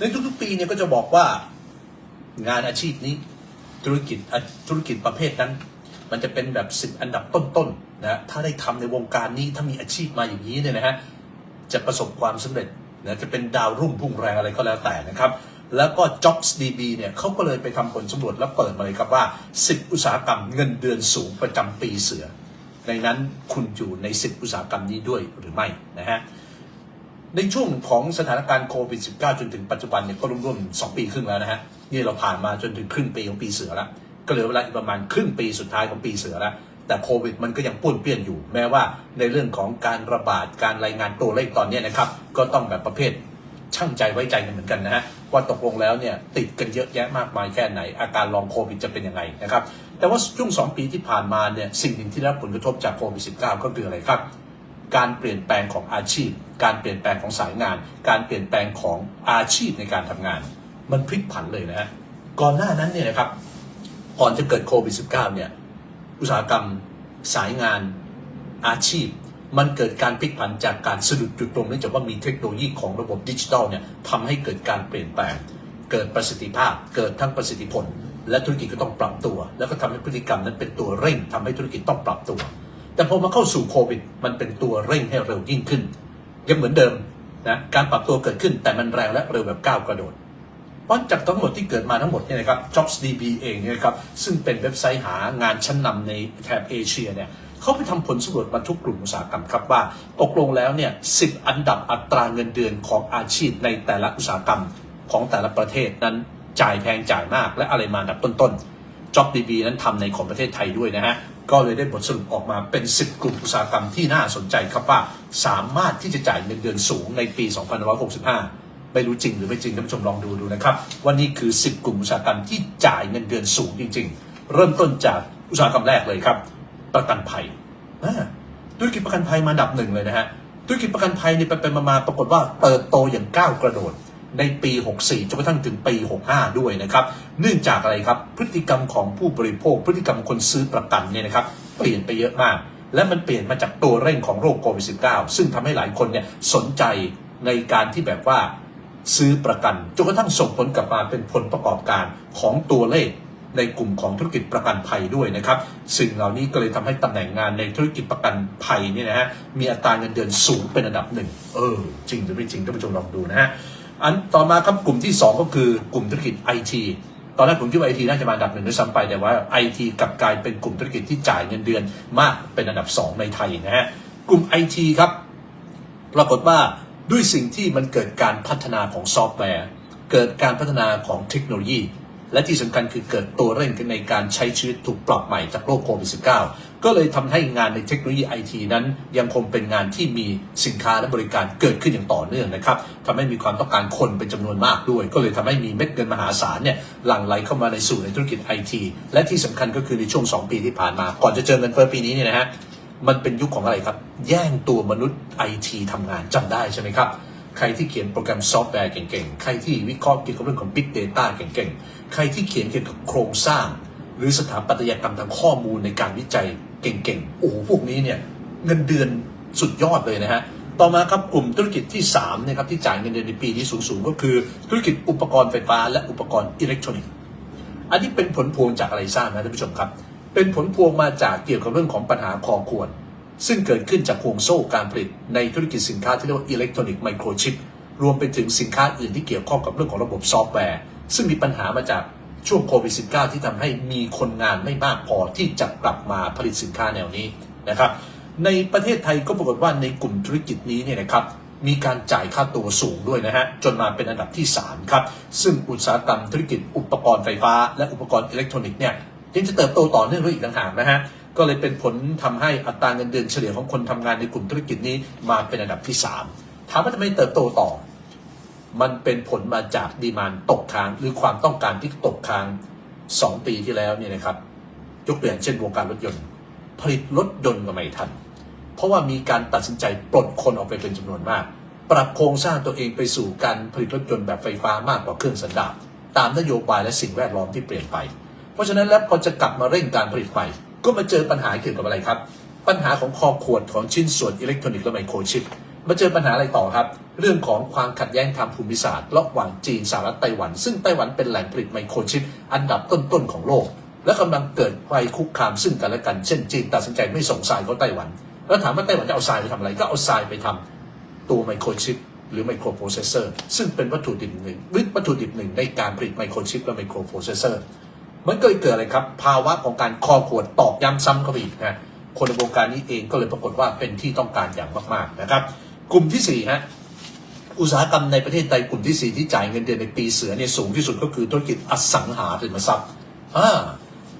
ในทุกๆ ปีเนี่ยก็จะบอกว่างานอาชีพนี้ ธุรกิจอะธุรกิจประเภทนั้น มันจะเป็นแบบสิบอันดับต้นๆนะถ้าได้ทำในวงการนี้ถ้ามีอาชีพมาอย่างนี้เนี่ยนะฮะจะประสบความสำเร็จนะจะเป็นดาวรุ่งพุ่งแรงอะไรก็แล้วแต่นะครับ แล้วก็ JobsDB เนี่ยเขาก็เลยไปทำผลสำรวจแล้วเปิดมาเลยครับว่า 10 อุตสาหกรรมเงินเดือนสูงประจำปีเสือในนั้นคุณอยู่ใน 10 อุตสาหกรรมนี้ด้วยหรือไม่นะฮะ ในช่วงของสถานการณ์โควิด -19 จนถึงปัจจุบันเนี่ยก็ร่วมๆสองปีครึ่งแล้วนะฮะนี่เราผ่านมาจนถึงครึ่งปีของปีเสือแล้วก็เหลือเวลาอีกประมาณครึ่งปีสุดท้ายของปีเสือแล้วแต่โควิดมันก็ยังป้วนเปี้ยนอยู่ แม้ว่าในเรื่องของการระบาดการรายงานตัวเลขตอนนี้นะครับ ก็ต้องแบบประเภทช่างใจไว้ใจกันเหมือนกันนะฮะว่าตกลงแล้วเนี่ยติดกันเยอะแยะมากมายแค่ไหน อาการลองโควิดจะเป็นยังไงนะครับแต่ว่าช่วงสองปีที่ผ่านมาเนี่ยสิ่งหนึ่งที่ได้รับผลกระทบจากโควิด -19 ก็คืออะไรครับ การเปลี่ยนแปลงของอาชีพ การเปลี่ยนแปลงของสายงาน การเปลี่ยนแปลงของอาชีพในการทำงาน มันพลิกผันเลยนะฮะก่อนหน้านั้นเนี่ยนะครับก่อนจะเกิดโควิด -19 เนี่ยอุตสาหกรรมสายงานอาชีพ มันเกิดการพลิกผันจากการสะดุดจุดตรงเนื่องจากว่ามีเทคโนโลยีของระบบดิจิทัลเนี่ยทำให้เกิดการเปลี่ยนแปลง เกิดประสิทธิภาพ เกิดทั้งประสิทธิผล และธุรกิจก็ต้องปรับตัว แล้วก็ทำให้พฤติกรรมนั้นเป็นตัวเร่งทำให้ธุรกิจต้องปรับตัว แต่พอมาเข้าสู่โควิด มันเป็นตัวเร่งให้เร็วยิ่งขึ้น ยังเหมือนเดิมนะการปรับตัวเกิดขึ้นแต่มันแรงและเร็วแบบก้าวกระโดดเพราะจากทั้งหมดที่เกิดมาทั้งหมดเนี่ยนะครับ JobsDB เองเนี่ยครับซึ่งเป็นเว็บไซต์หางานชั้นนำในแถบเอเชียเนี่ยเขาไปทำผลสำรวจมาทุกกลุ่มอุตสาหกรรมครับว่าตกลงแล้วเนี่ยสิอันดับอัตราเงินเดือนของอาชีพในแต่ละอุตสาหกรรมของแต่ละประเทศนั้นจ่ายแพงจ่ายมากและอะไรมาอันดับต้นๆ JobsDB นั้นทำในของประเทศไทยด้วยนะฮะ ก็เลยได้บทสรุปออกมาเป็น 10 กลุ่มอุตสาหกรรมที่น่าสนใจครับว่า สามารถที่จะจ่ายเงินเดือนสูงในปี 2565 ไม่รู้จริงหรือไม่จริงท่านผู้ชมลองดูดูนะครับว่านี่คือ 10 กลุ่มอุตสาหกรรมที่จ่ายเงินเดือนสูงจริง ๆ เริ่มต้นจากอุตสาหกรรมแรกเลยครับ ประกันภัยอ่าธุรกิจประกันภัยมาดับหนึ่งเลยนะฮะธุรกิจประกันภัยเนี่ยไปไปมาๆปรากฏว่าเติบโตอย่างก้าวกระโดด ในปี 64 จนกระทั่งถึงปี 65 ด้วยนะครับ เนื่องจากอะไรครับ พฤติกรรมของผู้บริโภค พฤติกรรมคนซื้อประกันเนี่ยนะครับ เปลี่ยนไปเยอะมาก และมันเปลี่ยนมาจากตัวเร่งของโรคโควิด -19 ซึ่งทำให้หลายคนเนี่ยสนใจในการที่แบบว่าซื้อประกัน จนกระทั่งส่งผลกลับมาเป็นผลประกอบการของตัวเลขในกลุ่มของธุรกิจประกันภัยด้วยนะครับ สิ่งเหล่านี้ก็เลยทำให้ตำแหน่งงานในธุรกิจประกันภัยเนี่ยนะฮะ มีอัตราเงินเดือนสูงเป็นอันดับหนึ่ง เออ จริงหรือไม่จริงท่านผู้ชมลองดูนะฮะ อันต่อมาครับกลุ่มที่ 2 ก็คือกลุ่มธุรกิจไอทีตอนแรกผมคิดว่าไอทีน่าจะมาอันดับหนึ่งด้วยซ้ำไปแต่ว่าไอทีกลับกลายเป็นกลุ่มธุรกิจที่จ่ายเงินเดือนมากเป็นอันดับ 2 ในไทยนะฮะกลุ่มไอทีครับปรากฏว่าด้วยสิ่งที่มันเกิดการพัฒนาของซอฟต์แวร์ เกิดการพัฒนาของเทคโนโลยี และที่สำคัญคือเกิดตัวเร่งในการใช้ชีวิตถูกปรับใหม่จากโรคโควิด -19 ก็เลยทำให้งานในเทคโนโลยีไอทีนั้น ยังคงเป็นงานที่มีสินค้าและบริการเกิดขึ้นอย่างต่อเนื่องนะครับทำให้มีความต้องการคนเป็นจำนวนมากด้วย ก็เลยทำให้มีเม็ดเงินมหาศาลเนี่ยหลั่งไหลเข้ามาในสู่ในธุรกิจไอทีและที่สำคัญก็คือในช่วง 2 ปีที่ผ่านมา ก่อนจะเจอเงินเฟ้อปีนี้เนี่ยนะฮะมันเป็นยุคของอะไรครับ แย่งตัวมนุษย์ไอทีทำงานจำได้ใช่ไหมครับ ใครที่เขียนโปรแกรมซอฟต์แวร์เก่งๆ ใครที่วิเคราะห์เกี่ยวกับเรื่องของ Big Data เก่งๆ ใครที่เขียนเกี่ยวกับโครงสร้าง หรือสถาปัตยกรรมทางข้อมูลในการวิจัยเก่งๆ โอ้โห พวกนี้เนี่ยเงินเดือนสุดยอดเลยนะฮะ ต่อมาครับกลุ่มธุรกิจที่3นี่ยครับที่จ่ายเงินเดือนในปีนี้สูงๆ ก็คือธุรกิจอุปกรณ์ไฟฟ้าและอุปกรณ์อิเล็กทรอนิกส์ อันนี้เป็นผลพวงจากอะไรทราบนะท่านผู้ชมครับ เป็นผลพวงมาจากเกี่ยวกับเรื่องของปัญหาคอควร ซึ่งเกิดขึ้นจากห่วงโซ่การผลิตในธุรกิจสินค้าที่เรียกว่าอิเล็กทรอนิกส์ไมโครชิปรวมไปถึงสินค้าอื่นที่เกี่ยวข้องกับเรื่องของระบบซอฟต์แวร์ ซึ่งมีปัญหามาจาก ช่วงโควิด -19 ที่ทำให้มีคนงานไม่มากพอที่จะกลับมาผลิตสินค้าแนวนี้นะครับ ในประเทศไทยก็ปรากฏว่าในกลุ่มธุรกิจนี้เนี่ยนะครับมีการจ่ายค่าตัวสูงด้วยนะฮะ จนมาเป็นอันดับที่ 3 ครับ ซึ่งอุตสาหกรรมธุรกิจอุปกรณ์ไฟฟ้า และอุปกรณ์อิเล็กทรอนิกส์เนี่ยยังจะเติบโตต่อเนื่องด้วยอีกต่างหากนะฮะ ก็เลยเป็นผลทำให้อัตราเงินเดือนเฉลี่ยของคนทำงานในกลุ่มธุรกิจนี้มาเป็นอันดับที่ 3 ถามว่าทำไมเติบโตต่อ มันเป็นผลมาจากดีมานตกค้าง หรือความต้องการที่ตกค้าง 2 ปีที่แล้วเนี่ยนะครับยกตัวอย่างเช่นวงการรถยนต์ ผลิตรถยนต์ก็ไม่ทัน เพราะว่ามีการตัดสินใจปลดคนออกไปเป็นจำนวนมาก ปรับโครงสร้างตัวเองไปสู่การผลิตรถยนต์แบบไฟฟ้ามากกว่าเครื่องสันดาปตามนโยบายและสิ่งแวดล้อมที่เปลี่ยนไป เพราะฉะนั้นแล้วพอจะกลับมาเร่งการผลิตใหม่ก็มาเจอปัญหาเกี่ยวกับอะไรครับ ปัญหาของคอขวดของชิ้นส่วนอิเล็กทรอนิกส์และไมโครชิป มาเจอปัญหาอะไรต่อครับ เรื่องของความขัดแย้งทางภูมิศาสตร์ระหว่างจีนสหรัฐไต้หวัน ซึ่งไต้หวันเป็นแหล่งผลิตไมโครชิป อันดับต้นๆของโลก และกำลังเกิดภัยคุกคามซึ่งกันและกัน เช่นจีนตัดสินใจไม่ส่งทรายเข้าไต้หวัน แล้วถามว่าไต้หวันจะเอาทรายไปทำอะไร ก็เอาทรายไปทำตัวไมโครชิปหรือไมโครโปรเซสเซอร์ซึ่งเป็นวัตถุดิบหนึ่งวัตถุดิบหนึ่งในการผลิตไมโครชิปและไมโครโปรเซสเซอร์มันก็เลยเกิดอะไรครับ ภาวะของการคอขวดตอกย้ำซ้ำเข้าไปอีกนะคนในวงการนี้เองก็เลยปรากฏว่าเป็นที่ต้องการอย่างมากๆนะครับ กลุ่มที่4ฮะอุตสาหกรรมในประเทศไทยกลุ่มที่ 4 ที่จ่ายเงินเดือนในปีเสือเนี่ยสูงที่สุดก็คือธุรกิจอสังหาริมทรัพย์อ่า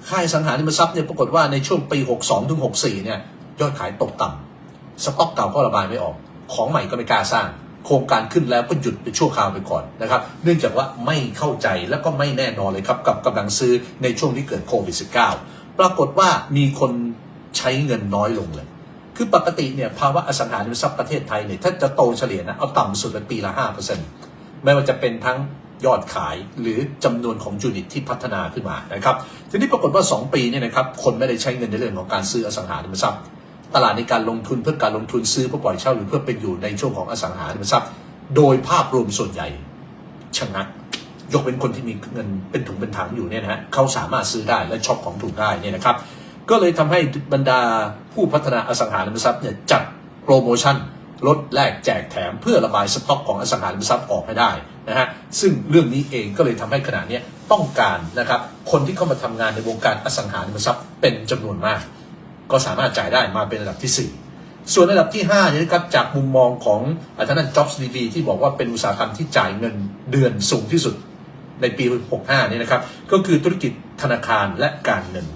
ค่ายสังหาริมทรัพย์เนี่ยปรากฏว่าในช่วงปี 62ถึง64 เนี่ยยอดขายตกต่ำสต็อกเก่าก็ระบายไม่ออก ของใหม่ก็ไม่กล้าสร้าง โครงการขึ้นแล้วก็หยุดไปชั่วคราวไปก่อนนะครับ เนื่องจากว่าไม่เข้าใจแล้วก็ไม่แน่นอนเลยครับกับกำลังซื้อในช่วงที่เกิดโควิด -19 ปรากฏว่ามีคนใช้เงินน้อยลงเลย คือปกติเนี่ยภาวะอสังหาริมทรัพย์ประเทศไทยเนี่ยถ้าจะโตเฉลี่ยนะเอาต่ำสุดเป็นปีละ5%ไม่ว่าจะเป็นทั้งยอดขายหรือจำนวนของยูนิตที่พัฒนาขึ้นมานะครับทีนี้ปรากฏว่า 2 ปีเนี่ยนะครับคนไม่ได้ใช้เงินในเรื่องของการซื้ออสังหาริมทรัพย์ ตลาดในการลงทุนเพื่อการลงทุนซื้อเพื่อปล่อยเช่าหรือเพื่อเป็นอยู่ในช่วงของอสังหาริมทรัพย์ โดยภาพรวมส่วนใหญ่ชะงักยกเป็นคนที่มีเงินเป็นถุงเป็นถังอยู่เนี่ยนะฮะเขาสามารถซื้อได้และช็อปของถูกได้เนี่ยนะครับ ก็เลยทำให้บรรดาผู้พัฒนาอสังหาริมทรัพย์เนี่ยจัดโปรโมชั่นลดแลกแจกแถมเพื่อระบายสต็อกของอสังหาริมทรัพย์ออกให้ได้นะฮะซึ่งเรื่องนี้เองก็เลยทำให้ขณะนี้ต้องการนะครับคนที่เข้ามาทำงานในวงการอสังหาริมทรัพย์เป็นจำนวนมาก ก็สามารถจ่ายได้มาเป็นระดับที่ 4ส่วนระดับที่5นี่นะครับจากมุมมองของอาจารย์ Jobs DB ที่บอกว่าเป็นอุตสาหกรรมที่จ่ายเงินเดือนสูงที่สุดในปี 65เนี่ยนะครับ ก็คือธุรกิจธนาคารและการเงิน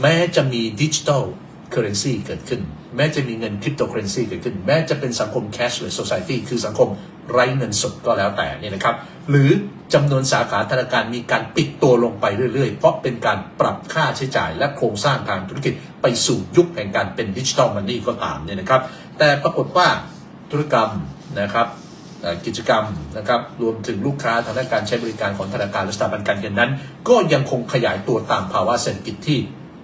แม้จะมีดิจิทัลเคอร์เรนซีเกิดขึ้น แม้จะมีเงินคริปโตเคอเรนซีเกิดขึ้น แม้จะเป็นสังคม cashless society คือสังคมไร้เงินสดก็แล้วแต่นี่นะครับ หรือจำนวนสาขาธนาคารมีการปิดตัวลงไปเรื่อยๆ เพราะเป็นการปรับค่าใช้จ่ายและโครงสร้างทางธุรกิจไปสู่ยุคแห่งการเป็นดิจิทัลมันนี่ก็ตามเนี่ยนะครับ แต่ปรากฏว่าธุรกรรมนะครับกิจกรรมนะครับรวมถึงลูกค้าทางด้านการใช้บริการของธนาคารและสถาบันการเงินนั้น ก็ยังคงขยายตัวตามภาวะเศรษฐกิจที่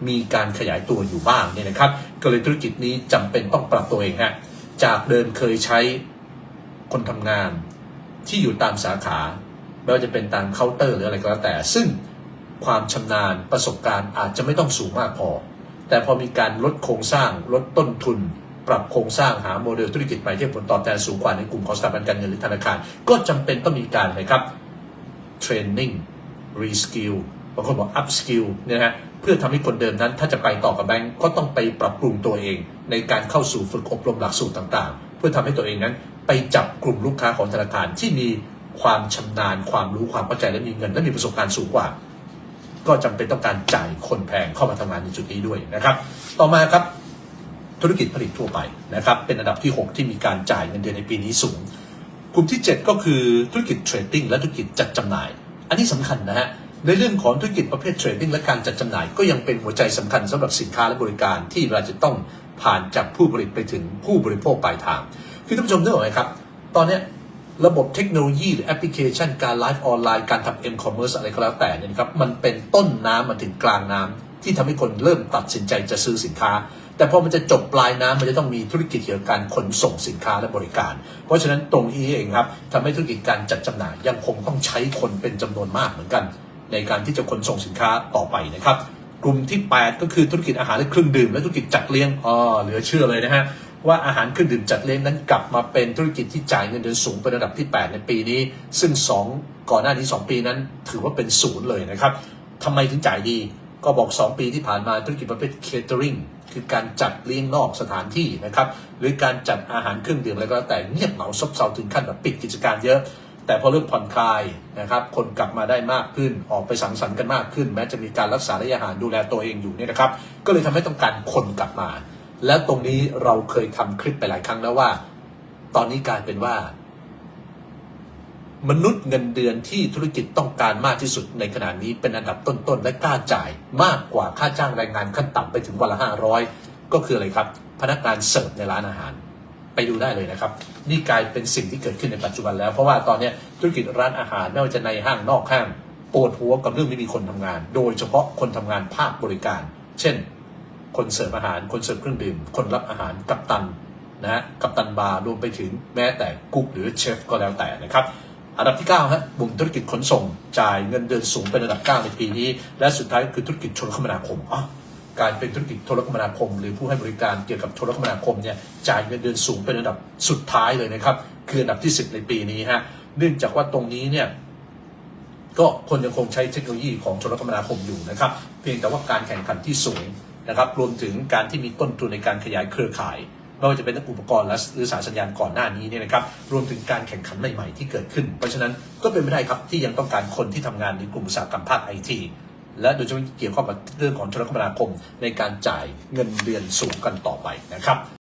มีการขยายตัวอยู่บ้างเนี่ยนะครับ ก็เลยธุรกิจนี้จำเป็นต้องปรับตัวเองฮะจากเดิมเคยใช้คนทำงานที่อยู่ตามสาขาไม่ว่าจะเป็นตามเคาน์เตอร์หรืออะไรก็แล้วแต่ ซึ่งความชำนาญประสบการณ์อาจจะไม่ต้องสูงมากพอ แต่พอมีการลดโครงสร้างลดต้นทุน ปรับโครงสร้างหาโมเดลธุรกิจใหม่ที่ผลตอบแทนสูงกว่าในกลุ่มของสถาบันการเงินหรือธนาคาร ก็จำเป็นต้องมีการนะครับเทรนนิ่งรีสกิลบางคนบอกอัพสกิลเนี่ยนะฮะ เพื่อทำให้คนเดิมนั้น ถ้าจะไปต่อกับแบงก์ก็ต้องไปปรับปรุงตัวเอง ในการเข้าสู่ฝึกอบรมหลักสูตรต่างๆ เพื่อทำให้ตัวเองนั้น ไปจับกลุ่มลูกค้าของธนาคารที่มีความชำนาญ ความรู้ความเข้าใจและมีเงิน และมีประสบการณ์สูงกว่า ก็จำเป็นต้องการจ่ายคนแพงเข้ามาทำงานในจุดนี้ด้วยนะครับ ต่อมาครับธุรกิจผลิตทั่วไปนะครับเป็นอันดับที่ 6 ที่มีการจ่ายเงินเดือนในปีนี้สูง กลุ่มที่ 7 ก็คือธุรกิจเทรดดิ้งและธุรกิจจัดจำหน่าย อันนี้สำคัญนะฮะ ในเรื่องของธุรกิจประเภทเทรดดิ้งและการจัดจำหน่าย ก็ยังเป็นหัวใจสำคัญสำหรับสินค้าและบริการที่เราจะต้องผ่านจากผู้ผลิตไปถึงผู้บริโภคปลายทาง คือท่านผู้ชมนึกออกไหมครับ ตอนนี้ระบบเทคโนโลยีหรือแอปพลิเคชันการไลฟ์ออนไลน์การทำเอ็มคอมเมิร์ซอะไรก็แล้วแต่นี่ครับมันเป็นต้นน้ำมาถึงกลางน้ำที่ทำให้คนเริ่มตัดสินใจจะซื้อสินค้า แต่พอมันจะจบปลายน้ำมันจะต้องมีธุรกิจเกี่ยวกับการขนส่งสินค้าและบริการ เพราะฉะนั้นตรงนี้เองครับทำให้ธุรกิจการจัดจำหน่ายยังคงต้องใช้คนเป็นจำนวนมากเหมือนกัน ในการที่จะขนส่งสินค้าต่อไปนะครับ กลุ่มที่ 8 ก็คือธุรกิจอาหารและเครื่องดื่ม และธุรกิจจัดเลี้ยงอ๋อเหลือเชื่อเลยนะฮะว่าอาหารเครื่องดื่มจัดเลี้ยงนั้นกลับมาเป็นธุรกิจที่จ่ายเงินเดือนสูงเป็นระดับที่ 8 ในปีนี้ ซึ่ง 2 ก่อนหน้านี้ 2 ปีนั้น ถือว่าเป็นศูนย์เลยนะครับทำไมถึงจ่ายดีก็บอก 2 ปีที่ผ่านมาธุรกิจประเภท catering คือการจัดเลี้ยงนอกสถานที่นะครับหรือการจัดอาหารเครื่องดื่มอะไรก็แล้วแต่เงียบเหงาซบเซาถึงขั้นแบบปิดกิจการเยอะ แต่พอเริ่มผ่อนคลายนะครับ คนกลับมาได้มากขึ้น ออกไปสังสรรค์กันมากขึ้น แม้จะมีการรักษาระยะห่างดูแลตัวเองอยู่เนี่ยนะครับ ก็เลยทำให้ต้องการคนกลับมา แล้วตรงนี้เราเคยทำคลิปไปหลายครั้งแล้วว่า ตอนนี้กลายเป็นว่า มนุษย์เงินเดือนที่ธุรกิจต้องการมากที่สุดในขณะนี้เป็นอันดับต้นๆและกล้าจ่ายมากกว่าค่าจ้างแรงงานขั้นต่ำไปถึงวันละห้าร้อยก็คืออะไรครับ พนักงานเสิร์ฟในร้านอาหาร ไปดูได้เลยนะครับ นี่กลายเป็นสิ่งที่เกิดขึ้นในปัจจุบันแล้ว เพราะว่าตอนนี้ธุรกิจร้านอาหารไม่ว่าจะในห้างนอกห้างปวดหัวกับเรื่องไม่มีคนทำงาน โดยเฉพาะคนทำงานภาคบริการ เช่น คนเสิร์ฟอาหาร คนเสิร์ฟเครื่องดื่ม คนรับอาหารกัปตันนะฮะกัปตันบาร์รวมไปถึงแม้แต่กุ๊กหรือเชฟก็แล้วแต่นะครับอันดับที่9ฮะกลุ่มธุรกิจขนส่ง จ่ายเงินเดือนสูงเป็นอันดับ 9 ในปีนี้ และสุดท้ายคือธุรกิจโทรคมนาคมอ๋อ การเป็นธุรกิจโทรคมนาคม หรือผู้ให้บริการเกี่ยวกับโทรคมนาคมเนี่ยจ่ายเงินเดือนสูงเป็นอันดับสุดท้ายเลยนะครับ คืออันดับที่ 10 ในปีนี้ฮะเนื่องจากว่าตรงนี้เนี่ยก็คนยังคงใช้เทคโนโลยีของโทรคมนาคมอยู่นะครับ เพียงแต่ว่าการแข่งขันที่สูงนะครับ รวมถึงการที่มีต้นทุนในการขยายเครือข่ายไม่ว่าจะเป็นอุปกรณ์และหรือสายสัญญาณก่อนหน้านี้เนี่ยนะครับ รวมถึงการแข่งขันใหม่ๆที่เกิดขึ้น เพราะฉะนั้นก็เป็นไม่ได้ครับที่ยังต้องการคนที่ทำงานในกลุ่มอุตสาหกรรมภาคไอที และโดยเฉพาะเกี่ยวข้องกับเรื่องของโทรคมนาคมในการจ่ายเงินเดือนสูงกันต่อไปนะครับ